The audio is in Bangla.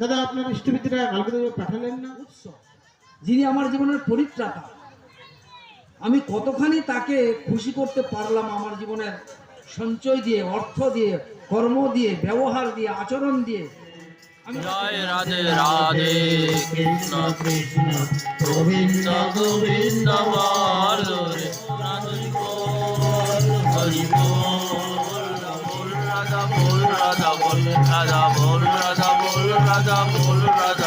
দাদা আপনার ইষ্টমিত্রা কালকে পাঠালেন না? যিনি আমার জীবনের পরিত্রাতা আমি কতখানি তাকে খুশি করতে পারলাম আমার জীবনের সঞ্চয় দিয়ে অর্থ দিয়ে কর্ম দিয়ে ব্যবহার দিয়ে আচরণ দিয়ে জয় রাধে রাধে কৃষ্ণ কৃষ্ণ গোবিন্দ গোবিন্দ হরি বল বল রাধা বল রাধা বল রাধা বল রাধা রাজা বল রাজা